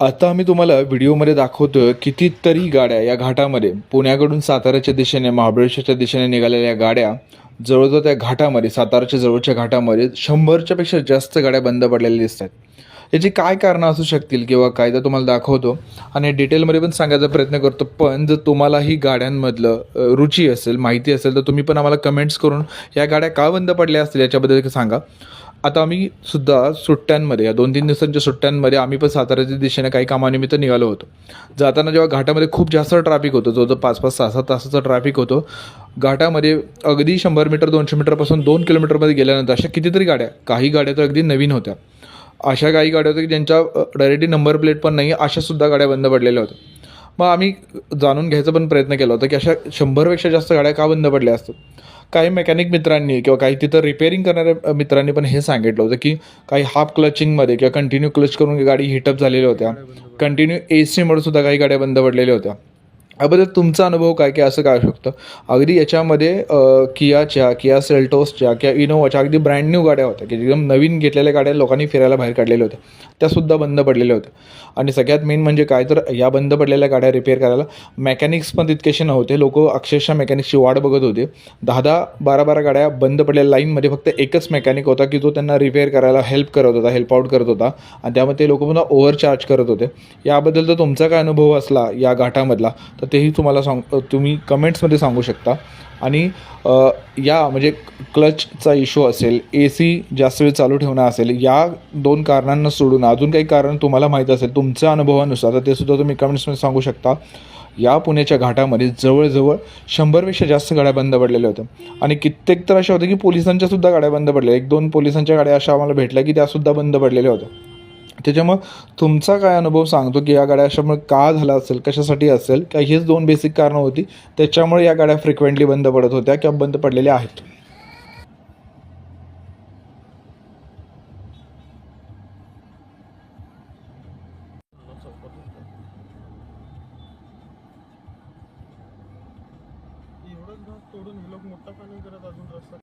आता आम्ही तुम्हाला व्हिडिओमध्ये दाखवतो कितीतरी गाड्या या घाटामध्ये. पुण्याकडून साताऱ्याच्या दिशेने महाबळेश्वरच्या दिशेने निघालेल्या गाड्या जवळजवळ त्या घाटामध्ये साताराच्या जवळच्या घाटामध्ये शंभरच्यापेक्षा जास्त गाड्या बंद पडलेल्या दिसतात. याची काय कारणं असू शकतील किंवा काय तर तुम्हाला दाखवतो आणि डिटेलमध्ये पण सांगायचा प्रयत्न करतो. पण जर तुम्हाला ही गाड्यांमधलं रुची असेल माहिती असेल तर तुम्ही पण आम्हाला कमेंट्स करून या गाड्या का बंद पडल्या असतील याच्याबद्दल सांगा. आता आम्ही सुद्धा सुट्ट्यांमध्ये या दोन तीन दिवसांच्या सुट्ट्यांमध्ये आम्ही पण साताऱ्याच्या दिशेने काही कामानिमित्त निघालो होतो. जाताना जेव्हा घाटामध्ये खूप जास्त ट्रॅफिक होतं जो पाच पाच सहा सहा तासाचा ट्रॅफिक होतो घाटामध्ये अगदी शंभर मीटर दोनशे मीटरपासून दोन किलोमीटरमध्ये गेल्यानंतर अशा कितीतरी गाड्या काही गाड्या तर अगदी नवीन होत्या. अशा काही गाड्या होत्या की ज्यांच्या डायरेक्टली नंबर प्लेट पण नाही अशासुद्धा गाड्या बंद पडलेल्या होत्या. मग आम्ही जाणून घ्यायचा पण प्रयत्न केला होता की अशा शंभरपेक्षा जास्त गाड्या का बंद पडल्या असतात? काही मेकॅनिक मित्रांनी किंवा काही तिथं रिपेअरिंग करणाऱ्या मित्रांनी पण हे सांगितलं होतं की काही हाफ क्लचिंगमध्ये किंवा कंटिन्यू क्लच करून गाडी हिटअप झालेल्या होत्या. कंटिन्यू ए सीमुळे सुद्धा काही गाड्या बंद पडलेल्या होत्या. याबद्दल तुमचा अनुभव काय की असं काय असू शकतं? अगदी याच्यामध्ये कियाच्या किया सेल्टोसच्या किंवा इनोवाच्या अगदी ब्रँड न्यू गाड्या होत्या की एकदम नवीन घेतलेल्या गाड्या लोकांनी फिरायला बाहेर काढलेल्या होत्या. त्यासुद्धा बंद पडलेल्या होत्या. आणि सगळ्यात मेन म्हणजे काय तर या बंद पडलेल्या गाड्या रिपेअर करायला मेकॅनिक्स पण तितकेसे नव्हते. लोक अक्षरशः मेकॅनिक्सची वाट बघत होते. दहा दहा बारा बारा गाड्या बंद पडलेल्या लाईनमध्ये फक्त एकच मेकॅनिक होता की जो त्यांना रिपेअर करायला हेल्प करत होता हेल्प आउट करत होता. आणि त्यामध्ये ते लोक पुन्हा ओव्हरचार्ज करत होते. याबद्दल जर तुमचा काय अनुभव असला या घाटामधला तर तेही तुम्हाला सांग तुम्ही कमेंट्समध्ये सांगू शकता. आणि या म्हणजे क्लचचा इश्यू असेल ए सी जास्त वेळ चालू ठेवणं असेल या दोन कारणांना सोडून अजून काही कारण तुम्हाला माहीत असेल तुमच्या अनुभवानुसार तर ते सुद्धा तुम्ही कमेंट्समध्ये सांगू शकता. या पुण्याच्या घाटामध्ये जवळजवळ शंभरपेक्षा जास्त गाड्या बंद पडलेल्या होत्या. आणि कित्येक तर अशा होत्या की पोलिसांच्या सुद्धा गाड्या बंद पडल्या एक दोन पोलिसांच्या गाड्या अशा आम्हाला भेटल्या की त्यासुद्धा बंद पडलेल्या होत्या. त्याच्यामुळं तुमचा काय अनुभव सांगतो की या गाड्या अशामुळे का झाला असेल कशासाठी असेल? का हीच दोन बेसिक कारणं होती. त्याच्यामुळे या गाड्या फ्रिक्वेंटली बंद पडत होत्या किंवा बंद पडलेल्या आहेत. तोडून लोक मोठा करत अजून रस्ता